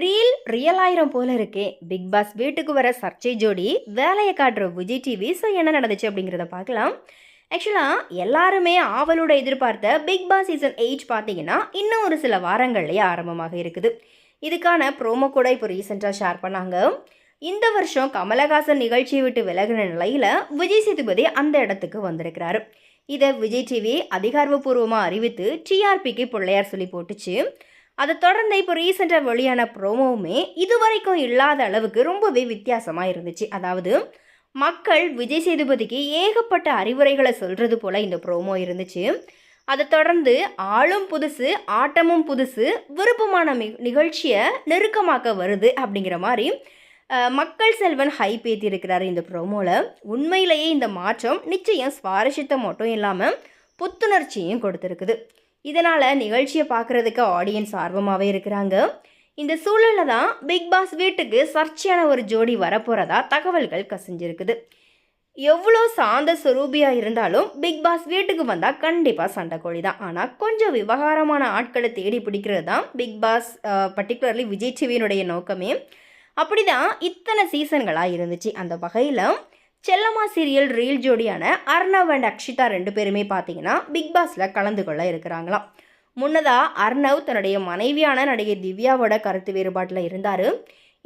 Reel real ஆயிரம் போல இருக்கே. பிக் பாஸ் வீட்டுக்கு வர சர்ச்சை ஜோடி வேலையை காட்டுற விஜய் டிவி ஸோ என்ன நடந்துச்சு அப்படிங்கிறத பார்க்கலாம். ஆக்சுவலாக எல்லாருமே ஆவலோட எதிர்பார்த்த பிக் பாஸ் சீசன் எயிட் பார்த்தீங்கன்னா இன்னும் ஒரு சில வாரங்கள்லேயே ஆரம்பமாக இருக்குது. இதுக்கான ப்ரோமோ கூட இப்போ ரீசெண்டாக ஷேர் பண்ணாங்க. இந்த வருஷம் கமலஹாசன் நிகழ்ச்சியை விட்டு விலகின நிலையில் விஜய் சேதுபதி அந்த இடத்துக்கு வந்திருக்கிறாரு. இதை விஜய் டிவி அதிகாரப்பூர்வமாக அறிவித்து டிஆர்பிக்கு பிள்ளையார் சொல்லி போட்டுச்சு. அதை தொடர்ந்து இப்போ ரீசெண்டாக வெளியான ப்ரோமோவுமே இதுவரைக்கும் இல்லாத அளவுக்கு ரொம்பவே வித்தியாசமாக இருந்துச்சு. அதாவது மக்கள் விஜய் சேதுபதிக்கு ஏகப்பட்ட அறிவுரைகளை சொல்கிறது போல் இந்த ப்ரோமோ இருந்துச்சு. அதை தொடர்ந்து ஆளும் புதுசு ஆட்டமும் புதுசு விருப்பமான நிகழ்ச்சியை நெருக்கமாக்க வருது அப்படிங்கிற மாதிரி மக்கள் செல்வன் ஹைப் ஏற்றிருக்கிறார் இந்த ப்ரோமோவில் உண்மையிலேயே இந்த மாற்றம் நிச்சயம் சுவாரஸ்யத்தை மட்டும் இல்லாமல் புத்துணர்ச்சியும் கொடுத்துருக்குது. இதனால் நிகழ்ச்சியை பார்க்குறதுக்கு ஆடியன்ஸ் ஆர்வமாகவே இருக்கிறாங்க. இந்த சூழலில் தான் பிக் பாஸ் வீட்டுக்கு சர்ச்சையான ஒரு ஜோடி வரப்போகிறதா தகவல்கள் கசிஞ்சிருக்குது. எவ்வளோ சாந்த சுரூபியாக இருந்தாலும் பிக் பாஸ் வீட்டுக்கு வந்தால் கண்டிப்பாக சண்டைக்கோழி தான். ஆனால் கொஞ்சம் விவகாரமான ஆட்களை தேடி பிடிக்கிறது தான் பிக் பாஸ் பர்டிகுலர்லி விஜய் டிவியினுடைய நோக்கமே. அப்படிதான் இத்தனை சீசன்களாக இருந்துச்சு. அந்த வகையில் செல்லம்மா சீரியல் ரீல் ஜோடியான அர்ணவ் அண்ட் அக்ஷிதா ரெண்டு பேருமே பார்த்தீங்கன்னா பிக் பாஸில் கலந்து கொள்ள இருக்கிறாங்களாம். முன்னதாக அர்ணவ் தன்னுடைய மனைவியான நடிகை திவ்யாவோட கருத்து வேறுபாட்டில் இருந்தார்.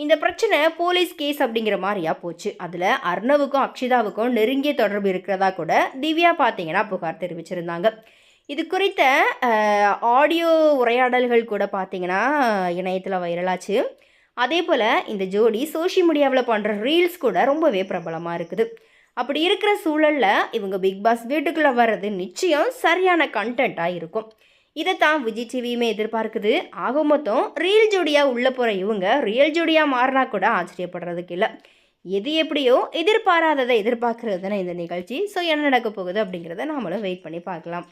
இந்த பிரச்சனை போலீஸ் கேஸ் அப்படிங்கிற மாதிரியா போச்சு. அதில் அர்ணவுக்கும் அக்ஷிதாவுக்கும் நெருங்கிய தொடர்பு இருக்கிறதா கூட திவ்யா பார்த்தீங்கன்னா புகார் தெரிவிச்சிருந்தாங்க. இது குறித்த ஆடியோ உரையாடல்கள் கூட பார்த்தீங்கன்னா இணையத்தில் வைரலாச்சு அதே போல் இந்த ஜோடி சோஷியல் மீடியாவில் பண்ணுற ரீல்ஸ் கூட ரொம்பவே பிரபலமாக இருக்குது. அப்படி இருக்கிற சூழலில் இவங்க பிக் பாஸ் வீட்டுக்குள்ளே வர்றது நிச்சயம் சரியான கண்டென்ட்டாக இருக்கும். இதை தான் விஜய் டிவியுமே எதிர்பார்க்குது. ஆக மொத்தம் ரீல் ஜோடியாக உள்ளே போகிற இவங்க ரியல் ஜோடியாக மாறினா கூட ஆச்சரியப்படுறதுக்கு இல்லை. எது எப்படியோ எதிர்பாராததை எதிர்பார்க்கறது தானே இந்த நிகழ்ச்சி. ஸோ என்ன நடக்க போகுது அப்படிங்கிறத நாமளும் வெயிட் பண்ணி பார்க்கலாம்.